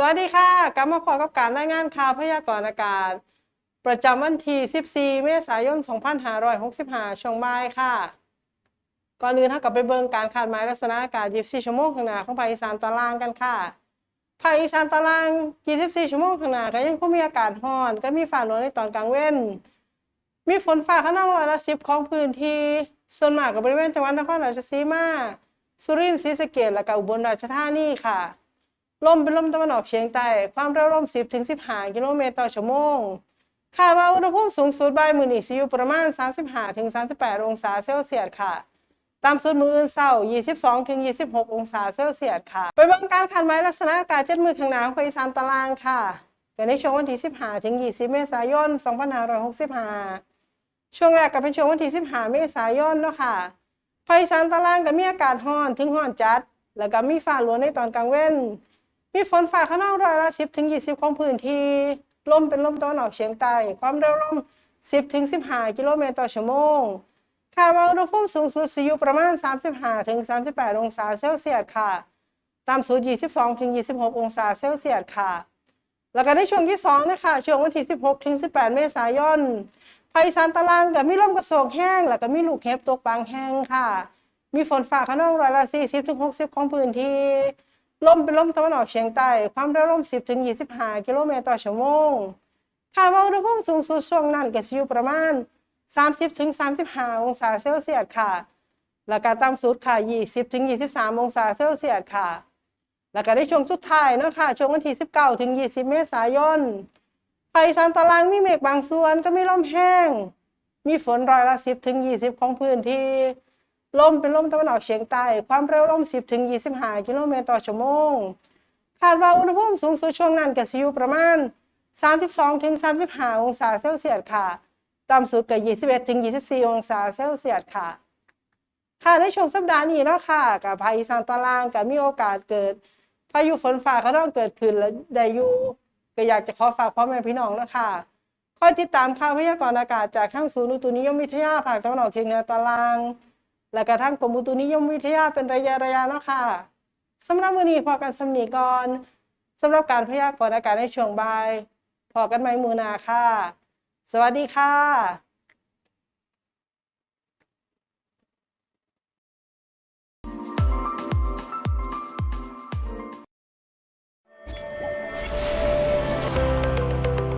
สวัสดีค่ะกลับมาพบกับการรายงานข่าวพยากรณ์อากาศ ประจำวันที่14 เมษายน 2565 ช่วงบ่ายค่ะ ก่อนอื่นเท่ากับไปเบิ่งการคาดหมายลักษณะอากาศ 24 ชั่วโมงข้างหน้าของภาคอีสานตอนล่างกันค่ะ ภาคอีสานตอนล่าง 24 ชั่วโมงข้างหน้าก็ยังคงมีอากาศร้อน ก็มีฝ่าหลวในตอนกลางเว้น มีฝนฟ้าขนองร้อยละสิบของพื้นที่ ส่วนมากกับบริเวณจังหวัดนครราชสีมา สุรินทร์ศรีสะเกษและก็อุบลราชธานีค่ะ ลมเป็นลมตะวันออกเฉียงใต้ ความเร็วลม 10ถึง15 กิโลเมตรต่อชั่วโมงคาดว่าอุณหภูมิสูงสุดบ่ายมื้อนี้สิอยู่ประมาณ 35ถึง38 องศาเซลเซียสค่ะตามสุดมืออื่นเช้า 22ถึง26 องศาเซลเซียสค่ะ ไปเบิ่งการคาดหมายลักษณะอากาศเจ็ดมือข้างหน้าของภาคอีสานตารางค่ะก็ในช่วงวันที่ 15ถึง20 เมษายน 2565 ช่วงแรกก็เป็นช่วงวันที่ 15 เมษายนเนาะค่ะภาคอีสานตอนล่างก็มีอากาศร้อนถึงร้อนจัด แล้วก็มีฟ้าหลวในตอนกลางเว้น มีฝนฟ้าขนองร้อยละ10ถึง20 ของพื้นที่ ลมเป็นลมตะวันออกเฉียงใต้ ความเร็วลม 10ถึง15 กิโลเมตรต่อชั่วโมงคาดว่าอุณหภูมิสูงสุดสิอยู่ประมาณ 35ถึง38 องศาเซลเซียสค่ะตามสุด22ถึง26 องศาเซลเซียสค่ะ แล้วก็ในช่วงที่2นะคะช่วงวันที่ 16ถึง18 เมษายนภาคอีสานตารางกับมีลมกระโศกแห้ง แล้วก็มีลูกเห็บตกบางแห้งค่ะ มีฝนฟ้าขนองร้อยละ40ถึง60 ของพื้นที่ ลมเป็นลมตะวันออกเฉียงใต้ ความเร็วลม 10ถึง25 กิโลเมตรต่อชั่วโมงคาดว่าอุณหภูมิสูงสุดช่วงนั้นก็สิอยู่ประมาณ 30ถึง35 องศาเซลเซียสค่ะ แล้วก็ต่ำสุดค่ะ 20ถึง23 องศาเซลเซียสค่ะ แล้วก็ในช่วงสุดท้ายเนาะค่ะ ช่วงวันที่ 19ถึง20 เมษายนภาคอีสานตอนล่างมีเมฆบางส่วนก็มีลมแห้ง มีฝนร้อยละ 10ถึง20 ของพื้นที่ ลมเป็นลมตะวันออกเฉียงใต้ ความเร็วลม 10ถึง25 กิโลเมตรต่อชั่วโมง คาดว่าอุณหภูมิสูงสุดช่วงนั้นก็สิอยู่ประมาณ 32ถึง35 องศาเซลเซียสค่ะ ต่ำสุดก็21ถึง24 องศาเซลเซียสค่ะ ค่ะในช่วงสัปดาห์นี้เนาะค่ะกับภาคอีสานตอนล่างก็มีโอกาสเกิด พายุฝนฟ้าขนองเกิดขึ้นและได้อยู่ก็อยากจะขอฝากพ่อแม่พี่น้องนะคะคอยติดตามข่าวพยากรณ์อากาศจากข้างศูนย์อุตุนิยมวิทยาภาคตะวันออกเฉียงเหนือตอนล่าง และกระทั่งกรมอุตุนิยมวิทยาเป็นระยะระยะเนาะค่ะสำหรับวันนี้พอกันสำนีก่อนสำหรับการพยากรณ์อากาศในช่วงบ่ายพอกันไหมมือนาค่ะ สวัสดีค่ะ